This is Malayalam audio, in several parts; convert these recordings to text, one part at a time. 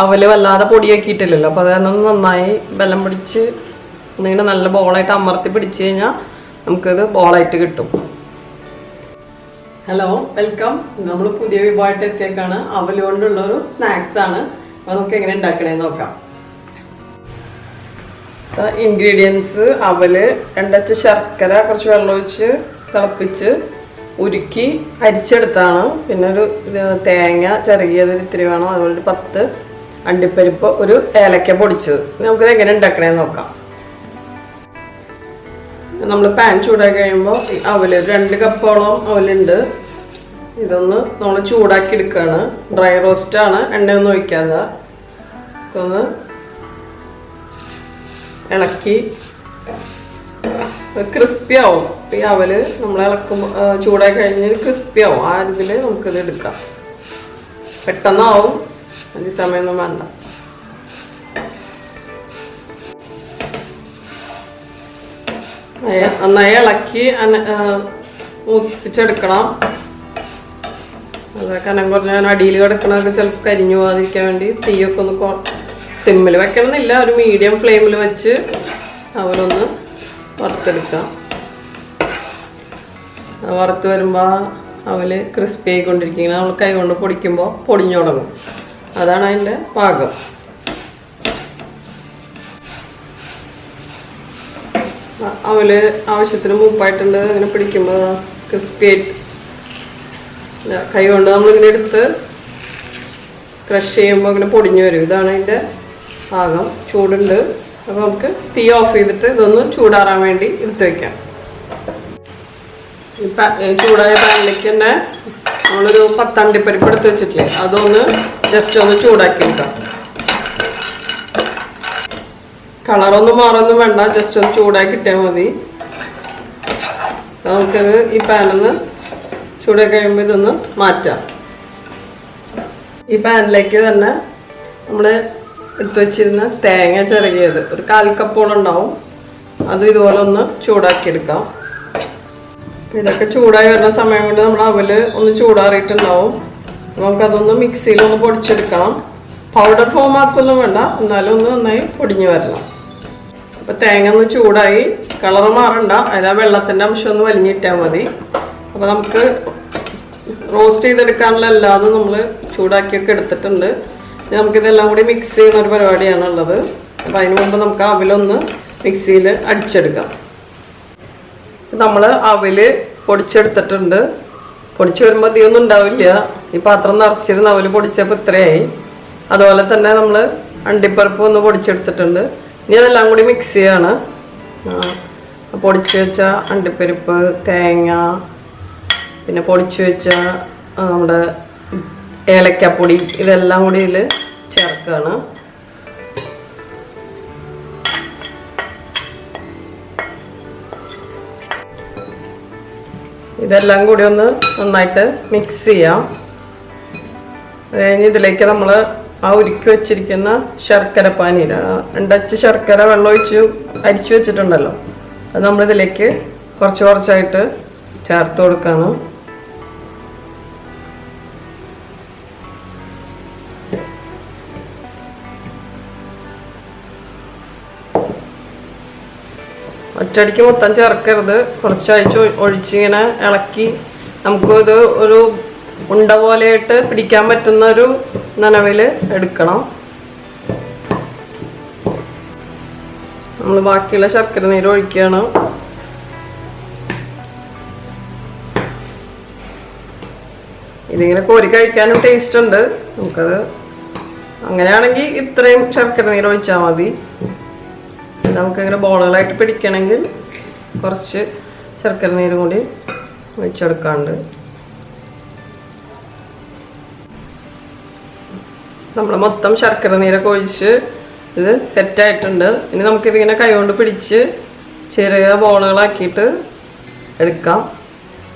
അവൽ വല്ലാതെ പൊടിയാക്കിയിട്ടില്ലല്ലോ. അപ്പോൾ അതൊന്ന് നന്നായി ബലം പിടിച്ച് ഒന്നിങ്ങനെ നല്ല ബോളായിട്ട് അമർത്തി പിടിച്ചു കഴിഞ്ഞാൽ നമുക്കത് ബോളായിട്ട് കിട്ടും. ഹലോ വെൽക്കം നമ്മൾ പുതിയ വിഭവമായിട്ട് എത്തിയേക്കാണ്. അവൽ കൊണ്ടുള്ള ഒരു സ്നാക്സ് ആണ്. അപ്പോൾ നമുക്ക് എങ്ങനെ ഉണ്ടാക്കണേ നോക്കാം. ഇൻഗ്രീഡിയൻസ് അവൽ രണ്ടച്ച് ശർക്കര കുറച്ച് വെള്ളം ഒഴിച്ച് തിളപ്പിച്ച് ഉരുക്കി അരിച്ചെടുത്താണ്. പിന്നെ ഒരു തേങ്ങ ചെറുകിയത് ഇത്തിരി വേണം. അതുപോലെ പത്ത് അണ്ടിപ്പരിപ്പ് ഒരു ഏലക്ക പൊടിച്ചത്. നമുക്കിത് എങ്ങനെ ഉണ്ടാക്കണേന്ന് നോക്കാം. നമ്മൾ പാൻ ചൂടാക്കി കഴിയുമ്പോൾ ഒരു രണ്ട് കപ്പോളം അവലുണ്ട്. ഇതൊന്ന് നമ്മൾ ചൂടാക്കി എടുക്കുകയാണ് ഡ്രൈ റോസ്റ്റ് ആണ്. എണ്ണയൊന്നും ഒഴിക്കാതെ. ഒന്ന് ഇളക്കി. ക്രിസ്പി ആവും. ഈ അവൽ നമ്മൾ ഇളക്കുമ്പോൾ ചൂടാക്കി കഴിഞ്ഞാൽ ക്രിസ്പി ആവും. ആ ഇതിൽ നമുക്കിത് എടുക്കാം. പെട്ടെന്നാവും. അതിന് സമയമൊന്നും വേണ്ട നന്നായി- ഇളക്കി അന- മൂപ്പിച്ചെടുക്കണം അതൊക്കെ കനം കുറഞ്ഞ അടിയിൽ കിടക്കണമൊക്കെ ചിലപ്പോൾ കരിഞ്ഞു പോകാതിരിക്കാൻ വേണ്ടി തീയൊക്കെ ഒന്ന് സിമ്മിൽ വെക്കണമെന്നില്ല ഒരു മീഡിയം ഫ്ലെയിമിൽ വെച്ച് അവരൊന്ന് വറുത്തെടുക്കാം വറുത്ത് വരുമ്പോൾ അവൽ ക്രിസ്പി ആയിക്കൊണ്ടിരിക്കും ഇങ്ങനെ നമ്മൾ കൈ കൊണ്ട് പൊടിക്കുമ്പോൾ പൊടിഞ്ഞു തുടങ്ങും അതാണ് അതിന്റെ പാകം. അവൽ ആവശ്യത്തിന് മൂപ്പായിട്ടുണ്ട്. അങ്ങനെ പിടിക്കുമ്പോൾ ക്രിസ്പി ആയിട്ട് കൈ കൊണ്ട് നമ്മളിങ്ങനെ എടുത്ത് ക്രഷ് ചെയ്യുമ്പോൾ ഇങ്ങനെ പൊടിഞ്ഞു വരും. ഇതാണ് അതിന്റെ പാകം. ചൂടുണ്ട്. അപ്പോൾ നമുക്ക് തീ ഓഫ് ചെയ്തിട്ട് ഇതൊന്ന് ചൂടാറാൻ വേണ്ടി എടുത്ത് ഈ ചൂടായ പാനിലേക്ക് തന്നെ നമ്മളൊരു പത്തണ്ടിപ്പരിപ്പ് എടുത്ത് വെച്ചിട്ടില്ലേ? അതൊന്ന് ജസ്റ്റ് ഒന്ന് ചൂടാക്കി എടുക്കാം. കളറൊന്നും മാറൊന്നും വേണ്ട ജസ്റ്റ് ഒന്ന് ചൂടാക്കിട്ടേ മതി. നമുക്കത് ഈ പാനിന്ന് ചൂടാക്കി കഴിയുമ്പോൾ ഇതൊന്ന് മാറ്റാം. ഈ പാനിലേക്ക് തന്നെ നമ്മൾ എടുത്തു വെച്ചിരുന്ന തേങ്ങ ചിറകിയത് ഒരു കാൽ കപ്പോളം ഉണ്ടാവും. അത് ഇതുപോലെ ഒന്ന് ചൂടാക്കി എടുക്കാം. ഇതൊക്കെ ചൂടായി വരുന്ന സമയം കൊണ്ട് നമ്മുടെ അവൽ ഒന്ന് ചൂടാറിയിട്ടുണ്ടാവും. നമുക്കതൊന്ന് മിക്സിയിൽ ഒന്ന് പൊടിച്ചെടുക്കണം. പൗഡർ ഫോം ആക്കൊന്നും വേണ്ട എന്നാലും ഒന്ന് നന്നായി പൊടിഞ്ഞു വരണം. അപ്പോൾ തേങ്ങ ഒന്ന് ചൂടായി കളർ മാറണ്ട അതിൽ ആ വെള്ളത്തിന്റെ അംശം ഒന്ന് വലിഞ്ഞിട്ടാൽ മതി. അപ്പോൾ നമുക്ക് റോസ്റ്റ് ചെയ്തെടുക്കാനുള്ള എല്ലാതും നമ്മൾ ചൂടാക്കിയൊക്കെ എടുത്തിട്ടുണ്ട്. നമുക്കിതെല്ലാം കൂടി മിക്സ് ചെയ്യുന്ന ഒരു പരിപാടിയാണുള്ളത്. അപ്പോൾ അതിന് മുമ്പ് നമുക്ക് അവിലൊന്ന് മിക്സിയിൽ അടിച്ചെടുക്കാം. നമ്മൾ അവൽ പൊടിച്ചെടുത്തിട്ടുണ്ട്. പൊടിച്ച് വരുമ്പോൾ അധികമൊന്നും ഉണ്ടാവില്ല. ഈ പാത്രം നിറച്ചിരുന്ന അവൽ പൊടിച്ചപ്പോൾ ഇത്രയായി. അതുപോലെ തന്നെ നമ്മൾ അണ്ടിപ്പരിപ്പ് ഒന്ന് പൊടിച്ചെടുത്തിട്ടുണ്ട്. ഇനി അതെല്ലാം കൂടി മിക്സ് ചെയ്യാണ്. പൊടിച്ച് വെച്ച അണ്ടിപ്പരിപ്പ് തേങ്ങ പിന്നെ പൊടിച്ച് വെച്ച നമ്മുടെ ഏലക്കപ്പൊടി ഇതെല്ലാം കൂടി ഇതിൽ ചേർക്കുകയാണ് ഇതെല്ലാം കൂടി ഒന്ന് നന്നായിട്ട് മിക്സ് ചെയ്യാം. അത് കഴിഞ്ഞ് ഇതിലേക്ക് നമ്മൾ ആ ഉരുക്കി വെച്ചിരിക്കുന്ന ശർക്കര പാനി രണ്ടച്ച് ശർക്കര വെള്ളം ഒഴിച്ച് അരിച്ചു വെച്ചിട്ടുണ്ടല്ലോ. അത് നമ്മളിതിലേക്ക് കുറച്ച് കുറച്ചായിട്ട് ചേർത്ത് കൊടുക്കണം. ഒറ്റയടിക്ക് മൊത്തം ചേർക്കരുത്. കുറച്ചാഴ്ച ഒഴിച്ചിങ്ങനെ ഇളക്കി നമുക്ക് ഇത് ഒരു ഉണ്ട പോലെയായിട്ട് പിടിക്കാൻ പറ്റുന്ന ഒരു നനവിൽ എടുക്കണം. നമ്മൾ ബാക്കിയുള്ള ശർക്കര നീര് ഒഴിക്കുകയാണ്. ഇതിങ്ങനെ കോരി കഴിക്കാനും ടേസ്റ്റ് ഉണ്ട്. നമുക്കത് അങ്ങനെയാണെങ്കിൽ ഇത്രയും ശർക്കര നീര് ഒഴിച്ചാൽ മതി. നമുക്കിങ്ങനെ ബോളുകളായിട്ട് പിടിക്കണമെങ്കിൽ കുറച്ച് ശർക്കര നീരും കൂടി ഒഴിച്ചെടുക്കാണ്ട് നമ്മൾ മൊത്തം ശർക്കര നീരൊക്കെ ഒഴിച്ച് ഇത് സെറ്റായിട്ടുണ്ട്. ഇനി നമുക്കിതിങ്ങനെ കൈകൊണ്ട് പിടിച്ച് ചെറിയ ബോളുകളാക്കിയിട്ട് എടുക്കാം.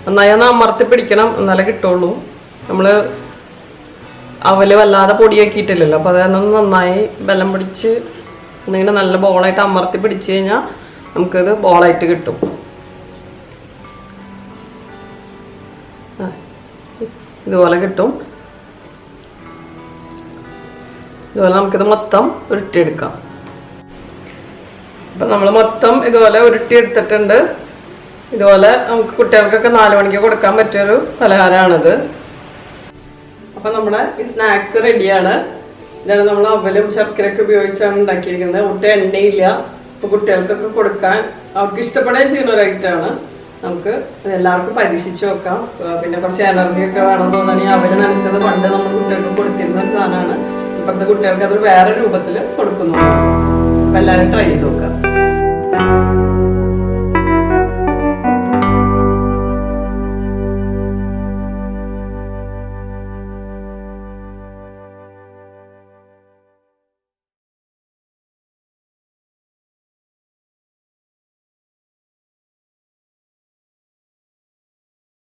നന്നായി ഒന്ന് അമർത്തി പിടിക്കണം എന്നാലേ കിട്ടുള്ളൂ. നമ്മൾ അവൽ വല്ലാതെ പൊടിയാക്കിയിട്ടില്ലല്ലോ. അപ്പോൾ അതൊന്ന് നന്നായി ബലം പിടിച്ച് ഒന്നിങ്ങനെ നല്ല ബോളായിട്ട് അമർത്തി പിടിച്ച് കഴിഞ്ഞാൽ നമുക്കത് ബോളായിട്ട് കിട്ടും. ഇതുപോലെ കിട്ടും. ഇതുപോലെ നമുക്കിത് മൊത്തം ഉരുട്ടിയെടുക്കാം. അപ്പം നമ്മൾ മൊത്തം ഇതുപോലെ ഉരുട്ടിയെടുത്തിട്ടുണ്ട്. ഇതുപോലെ നമുക്ക് കുട്ടികൾക്കൊക്കെ നാല് മണിക്ക് കൊടുക്കാൻ പറ്റിയൊരു പലഹാരമാണിത്. അപ്പം നമ്മുടെ ഈ സ്നാക്സ് റെഡിയാണ് ഇതാണ് നമ്മൾ അവലും ശർക്കരയൊക്കെ ഉപയോഗിച്ചാണ് ഉണ്ടാക്കിയിരിക്കുന്നത്. ഒട്ടും എണ്ണയില്ല. അപ്പോൾ കുട്ടികൾക്കൊക്കെ കൊടുക്കാൻ അവർക്ക് ഇഷ്ടപ്പെടുകയും ചെയ്യുന്ന ഒരു ഐറ്റമാണ് നമുക്ക് എല്ലാവർക്കും പരീക്ഷിച്ച് നോക്കാം. പിന്നെ കുറച്ച് എനർജി ഒക്കെ വേണം തോന്നുകയാണെങ്കിൽ അവൽ നനച്ചത് പണ്ട് നമ്മൾ കുട്ടികൾക്ക് കൊടുത്തിരുന്ന ഒരു സാധനമാണ്. ഇപ്പോഴത്തെ കുട്ടികൾക്ക് അത് വേറെ രൂപത്തിൽ കൊടുക്കുന്നു അപ്പം എല്ലാവരും ട്രൈ ചെയ്ത് നോക്കാം.